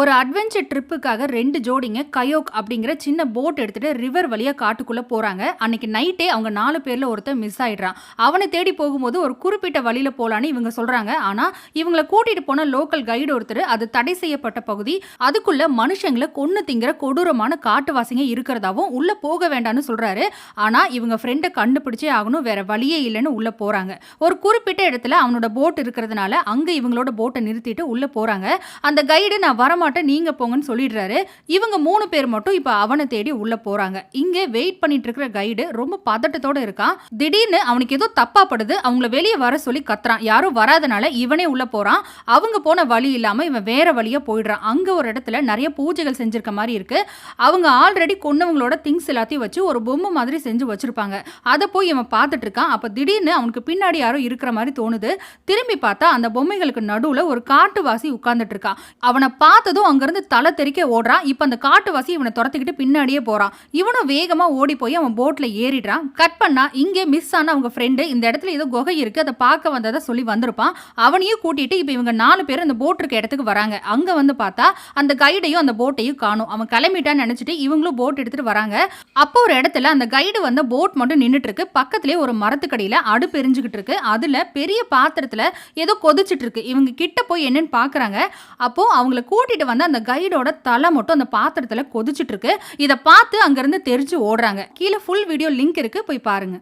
ஒரு அட்வென்ச்சர் ட்ரிப்புக்காக ரெண்டு ஜோடிங்க கயோக் அப்படிங்கிற சின்ன போட் எடுத்துட்டு ரிவர் வழியாக காட்டுக்குள்ளே போகிறாங்க அன்னைக்கு நைட்டே அவங்க நாலு பேரில் ஒருத்தர் மிஸ் ஆயிடுறான். அவனை தேடி போகும்போது ஒரு குறிப்பிட்ட வழியில் போகலான்னு இவங்க சொல்கிறாங்க ஆனால் இவங்களை கூட்டிகிட்டு போன லோக்கல் கைடு ஒருத்தர் அது தடை செய்யப்பட்ட பகுதி. அதுக்குள்ள மனுஷங்களை கொன்று திங்கிற கொடூரமான காட்டுவாசிங்க இருக்கிறதாவும் உள்ளே போக வேண்டாம்னு சொல்கிறாரு ஆனால் இவங்க ஃப்ரெண்டை கண்டுபிடிச்சே ஆகணும். வேற வழியே இல்லைன்னு உள்ளே போகிறாங்க ஒரு குறிப்பிட்ட இடத்துல அவனோட போட் இருக்கிறதுனால அங்கே இவங்களோட போட்டை நிறுத்திட்டு உள்ளே போகிறாங்க அந்த கைடு நான் வரமாட்டேன் நீங்க போங்கன்னு சொல்லிடுறாரு. இவங்க மூணு பேர் மட்டும் இப்ப அவனை தேடி உள்ள போறாங்க. இங்க வெயிட் பண்ணிட்டு இருக்கிற கைடு ரொம்ப பதட்டத்தோட இருக்கான். திடீர்னு அவனுக்கு ஏதோ தப்பா படுது. அவங்கள வெளியே வர சொல்லி கத்துறான். யாரும் வராதனால இவனே உள்ள போறான். அவங்க போன வழி இல்லாம இவன் வேற வழியா போயிடுறான். அங்க ஒரு இடத்துல நிறைய பூஜைகள் செஞ்சிருக்க மாதிரி இருக்கு. அவங்க ஆல்ரெடி கொன்னவங்களோட திங்ஸ் எல்லாத்தையும் வச்சு ஒரு பொம்மை மாதிரி செஞ்சு வச்சிருப்பாங்க. அதை போய் இவன் பார்த்துட்டு இருக்கான். அப்ப திடீர்னு அவனுக்கு பின்னாடி யாரோ இருக்கிற மாதிரி தோணுது. திரும்பி பார்த்தா அந்த பொம்மைகளுக்கு நடுவுல ஒரு காட்டுவாசி உட்கார்ந்துட்டு இருக்கான். அவனை வந்ததும் அங்கிருந்து தலை தெறிக்க ஓடுறான். இப்போ அந்த காட்டுவாசி இவனை துரத்திக்கிட்டு பின்னாடியே போறான். இவனும் வேகமா ஓடி போய் அவன் போட்ல ஏறிடுறான். கட் பண்ணா இங்கே மிஸ் ஆன அவங்க ஃப்ரெண்டு இந்த இடத்துல ஏதோ குகை இருக்கு. அதை பார்க்க வந்ததை சொல்லி வந்திருப்பான். அவனையும் கூட்டிட்டு இப்போ இவங்க நாலு பேர் அந்த போட் இருக்க இடத்துக்கு வராங்க. அங்க வந்து பார்த்தா அந்த கைடையும் அந்த போட்டையும் காணும். அவன் கிளம்பிட்டான்னு நினைச்சிட்டு இவங்களும் போட் எடுத்துட்டு வராங்க. அப்போ ஒரு இடத்துல அந்த கைடு வந்த போட் மட்டும் நின்றுட்டு இருக்கு. பக்கத்துலயே ஒரு மரத்துக்கடியில அடுப்பு எரிஞ்சுக்கிட்டு இருக்கு. அதுல பெரிய பாத்திரத்துல ஏதோ கொதிச்சிட்டு இருக்கு. இவங்க கிட்ட போய் என்னன்னு பாக்குறாங்க. அப்போ அவங்கள கூட்டிட்டு வந்து அந்த கைடோட தலை மட்டும் அந்த பாத்திரத்துல கொதிச்சிட்டு இருக்கு. இதை பார்த்து அங்கிருந்து தெரிஞ்சு ஓடுறாங்க. கீழே ஃபுல் வீடியோ லிங்க் இருக்கு. போய் பாருங்க.